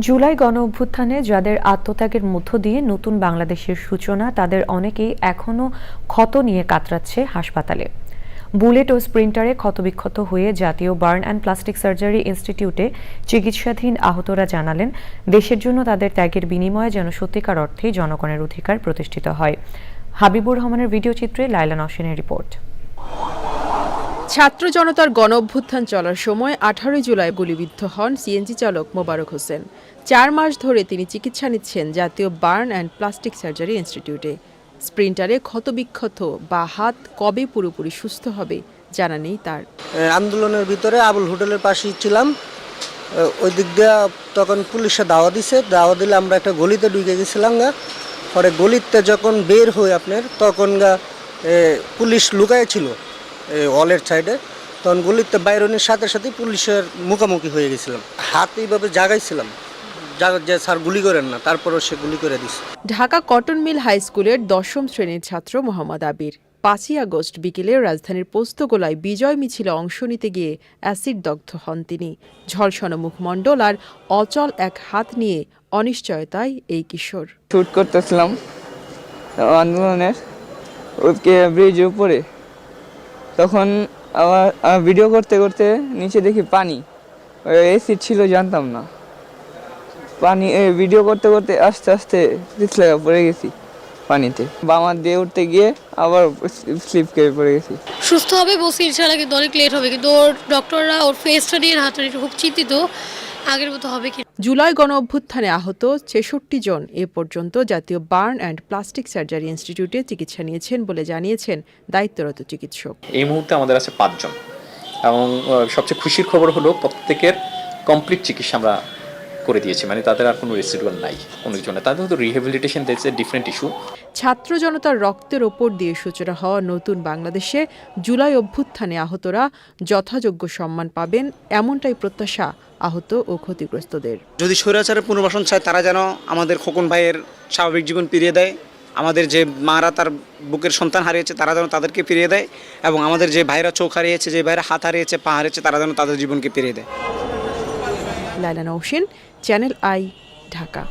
জুলাই গণ অভ্যুত্থানে যাদের আত্মত্যাগের মধ্য দিয়ে নতুন বাংলাদেশের সূচনা, তাদের অনেকেই এখনও ক্ষত নিয়ে কাতরাচ্ছে হাসপাতালে। বুলেট ও স্প্রিন্টারে ক্ষতবিক্ষত হয়ে জাতীয় বার্ন অ্যান্ড প্লাস্টিক সার্জারি ইনস্টিটিউটে চিকিৎসাধীন আহতরা জানালেন, দেশের জন্য তাদের ত্যাগের বিনিময়ে যেন সত্যিকার অর্থেই জনগণের অধিকার প্রতিষ্ঠিত হয়। হাবিবুর রহমানের ভিডিও চিত্রে লাইলা নসেনের রিপোর্ট। ছাত্র জনতার গণ অভ্যুত্থান চলার সময় আঠারোই জুলাই গুলিবিদ্ধ হন সিএনজি চালক মোবারক হোসেন। চার মাস ধরে তিনি চিকিৎসা নিচ্ছেন জাতীয় বার্ন অ্যান্ড প্লাস্টিক সার্জারি ইনস্টিটিউটে। স্প্রিন্টারে ক্ষতবিক্ষত বা হাত কবে পুরোপুরি সুস্থ হবে জানা নেই তার। আন্দোলনের ভিতরে আবুল হোটেলের পাশেই ছিলাম। ওই দিক দিয়ে তখন পুলিশে দাওয়া দিছে। দাওয়া দিলে আমরা একটা গলিতে ঢুকে গেছিলাম গা। পরে গলিতে যখন বের হই আপনার, তখন গা পুলিশ লুকায় ছিল ওয়ালের সাইডে তখন গলিতে বাইরনের সাথে সাথে পুলিশের মুখোমুখি হয়ে গেছিলাম। হাত এইভাবে জাগাইছিলাম যে স্যার গুলি করেন না তারপরও সে গুলি করে দিছে। ঢাকা কটন মিল হাই স্কুলের দশম শ্রেণির ছাত্র মোহাম্মদ আবির। পাঁচই আগস্ট বিকেলে রাজধানীর পোস্তগোলায় বিজয় মিছিলে অংশ নিতে গিয়ে অ্যাসিড দগ্ধ হন তিনি। ঝলসন মুখমণ্ডল আর অচল এক হাত নিয়ে অনিশ্চয়তায় এই কিশোর। শ্যুট করতেছিলাম আন্দোলনের ওকে ব্রিজের উপরে। তখন আবার ভিডিও করতে করতে নিচে দেখি পানি। এসি ছিল, জানতাম না। পানি ভিডিও করতে করতে আস্তে আস্তে পিছলে পড়ে গেছি পানিতে। বামার দিয়ে উঠতে গিয়ে আবার স্লিপ খেয়ে পড়ে গেছি। সুস্থ হবে বসে ইনশাআল্লাহ কিন্তু অনেক লেট হবে। কিন্তু ওর ডক্টররা ওর ফেসটা নিয়ে হাতটা খুব চিন্তিত। আগের মতো হবে কি জুলাই গণ অভ্যুত্থানে আহত ছেষট্টি জন এ পর্যন্ত জাতীয় বার্ন অ্যান্ড প্লাস্টিক সার্জারি ইনস্টিটিউটে চিকিৎসা নিয়েছেন বলে জানিয়েছেন দায়িত্বরত চিকিৎসক। এই মুহূর্তে আমাদের আছে পাঁচজন এবং সবচেয়ে খুশির খবর হলো প্রত্যেকের কমপ্লিট চিকিৎসা আমরা করে দিয়েছে মানে তাদের আর কোনো রেসিডুয়াল নাই অনেকজনের তাদের হয়তো rehabilitation that's a different issue ছাত্র জনতার রক্তের ওপর দিয়ে সূচনা হওয়া নতুন বাংলাদেশে জুলাই অভ্যুত্থানে আহতরা যথাযোগ্য সম্মান পাবেন এমনটাই প্রত্যাশা আহত ও ক্ষতিগ্রস্তদের। যদি স্বৈরাচারের পুনর্বাসন চায় তারা যেন আমাদের খোকন ভাইয়ের স্বাভাবিক জীবন ফিরিয়ে দেয় আমাদের যে মারা তার বুকের সন্তান হারিয়েছে তারা যেন তাদেরকে ফিরিয়ে দেয় এবং আমাদের যে ভাইরা চোখ হারিয়েছে যে ভাইরা হাত হারিয়েছে পা হারিয়েছে তারা যেন তাদের জীবনকে ফিরিয়ে দেয়। Laila Nausen Channel I Dhaka.